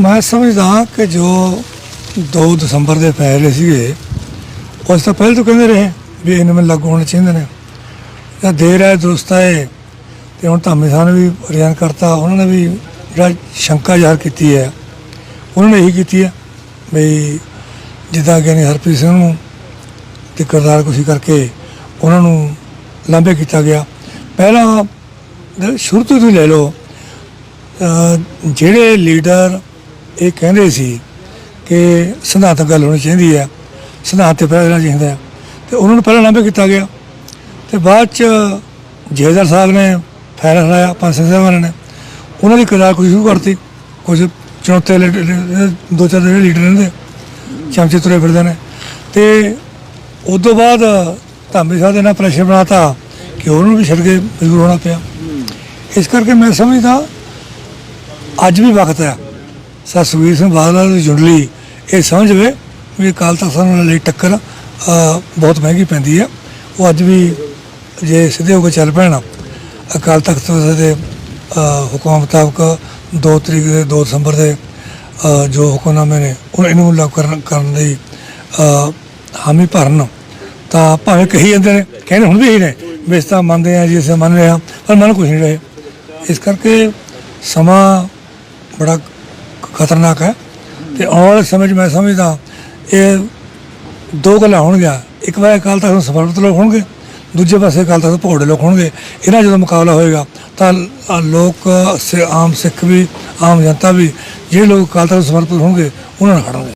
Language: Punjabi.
ਮੈਂ ਸਮਝਦਾ ਕਿ ਜੋ 2 ਦਸੰਬਰ ਦੇ ਫੈਸਲੇ ਸੀਗੇ, ਉਸ ਤੋਂ ਪਹਿਲਾਂ ਤੋਂ ਕਹਿੰਦੇ ਰਹੇ ਵੀ ਇਹਨਾਂ ਵਿੱਚ ਲਾਗੂ ਹੋਣੇ ਚਾਹੀਦੇ ਨੇ। ਜਾਂ ਦੇਰ ਹੈ ਦੁਰਸਤ ਹੈ ਤੇ ਹੁਣ ਧਾਮੀ ਸਾਹਿਬ ਨੇ ਵੀ ਰਿਆਨ ਕਰਤਾ, ਉਹਨਾਂ ਨੇ ਵੀ ਜਿਹੜਾ ਸ਼ੰਕਾ ਜ਼ਾਹਰ ਕੀਤੀ ਹੈ, ਉਹਨਾਂ ਨੇ ਇਹੀ ਕੀਤੀ ਹੈ ਵੀ ਜਿੱਦਾਂ ਗਿਆਨੀ ਹਰਪ੍ਰੀਤ ਸਿੰਘ ਨੂੰ ਤੇ ਕਰਤਾਰ ਕੁਸ਼ੀ ਕਰਕੇ ਉਹਨਾਂ ਨੂੰ ਲਾਂਭੇ ਕੀਤਾ ਗਿਆ। ਪਹਿਲਾਂ ਸ਼ੁਰੂ ਤੋਂ ਹੀ ਲੈ ਲਓ ਜਿਹੜੇ ਲੀਡਰ ਇਹ ਕਹਿੰਦੇ ਸੀ ਕਿ ਸਿਧਾਂਤਕ ਗੱਲ ਹੋਣੀ ਚਾਹੀਦੀ ਹੈ, ਸਿਧਾਂਤ ਤੇ ਪਹਿਲਾਂ ਚਾਹੀਦਾ ਹੈ। ਤੇ ਉਹਨਾਂ ਨੂੰ ਪਹਿਲਾਂ ਲਾਂਭੇ ਕੀਤਾ ਗਿਆ। ਤੇ ਬਾਅਦ ਚ ਜੇਦਰ ਸਾਹਿਬ ਨੇ ਫੈਸਲਾ ਲਾਇਆ, ਪੰਜ ਸਿੰਘ ਸਾਹਿਬਾਨ ਨੇ। ਉਹਨਾਂ ਦੀ ਕਿਰਦਾਰ ਕੋਈ ਸ਼ੁਰੂ ਕਰਤੀ। ਕੁਝ ਚੁਣੌਤੇ ਲੀ- ਦੋ ਚਾਰ ਜਿਹੜੇ ਲੀਡਰ ਨੇ ਚਮਚੇ ਤੁਰੇ ਫਿਰਦੇ ਨੇ। ਤੇ ਉਸ ਤੋਂ ਬਾਅਦ ਧਾਮੀ ਸਾਹਿਬ ਦੇ ਨਾਲ ਪ੍ਰੈਸ਼ਰ ਬਣਾਤਾ ਕਿ ਉਹਨੂੰ ਵੀ ਛੱਡ ਕੇ ਮਜਬੂਰ ਹੋਣਾ ਪਿਆ। ਇਸ ਕਰਕੇ ਮੈਂ ਸਮਝਦਾ, ਅੱਜ ਵੀ ਵਕਤ ਹੈ। ਸਰ ਸੁਖਬੀਰ ਸਿੰਘ ਬਾਦਲ ਦੀ ਜੁੰਡਲੀ ਇਹ ਸਮਝਵੇ ਵੀ ਅਕਾਲ ਤਖਤ ਸਾਹਿਬ ਨਾਲ ਲਈ ਟੱਕਰ ਬਹੁਤ ਮਹਿੰਗੀ ਪੈਂਦੀ ਹੈ ਉਹ ਅੱਜ ਵੀ ਜੇ ਸਿੱਧੇ ਹੋ ਕੇ ਚੱਲ ਪੈਣ ਅਕਾਲ ਤਖਤ ਸਾਹਿਬ ਦੇ ਅ, ਹੁਕਮਾਂ ਮੁਤਾਬਕ 2 ਤਰੀਕ ਦੇ 2 ਦਸੰਬਰ ਦੇ ਜੋ ਹੁਕਮਨਾਮੇ ਨੇ ਉਹ ਇਹਨੂੰ ਲਾਗੂ ਕਰਨ ਕਰਨ ਲਈ ਹਾਮੀ ਭਰਨ। ਤਾਂ ਭਾਵੇਂ ਕਹੀ ਜਾਂਦੇ ਨੇ ਕਹਿੰਦੇ ਹੁਣ ਵੀ ਇਹੀ ਨੇ ਵੀ ਇਸ ਤਾਂ ਮੰਨਦੇ ਆ ਜੀ ਅਸੀਂ ਮੰਨ ਰਹੇ ਹਾਂ ਪਰ ਮਨ ਕੁਛ ਨਹੀਂ ਰਹੇ। ਇਸ ਕਰਕੇ ਸਮਾਂ ਬੜਾ ਖਤਰਨਾਕ ਹੈ। ਤੇ ਆਉਣ ਵਾਲੇ ਸਮੇਂ 'ਚ ਮੈਂ ਸਮਝਦਾ ਇਹ ਦੋ ਗੱਲਾਂ ਹੋਣਗੀਆਂ। ਇੱਕ ਵਾਰ ਅਕਾਲ ਤਖਤ ਨੂੰ ਸਮਰਪਿਤ ਲੋਕ ਹੋਣਗੇ, ਦੂਜੇ ਪਾਸੇ ਅਕਾਲ ਤਖਤ ਭੋੜੇ ਲੋਕ ਹੋਣਗੇ। ਇਹਨਾਂ ਜਦੋਂ ਮੁਕਾਬਲਾ ਹੋਏਗਾ ਤਾਂ ਲੋਕ, ਸ- ਆਮ ਸਿੱਖ ਵੀ, ਆਮ ਜਨਤਾ ਵੀ, ਜਿਹੜੇ ਲੋਕ ਅਕਾਲ ਤਖਤ ਨੂੰ ਸਮਰਪਿਤ ਹੋਣਗੇ, ਉਹਨਾਂ ਨਾਲ ਖੜਨਗੇ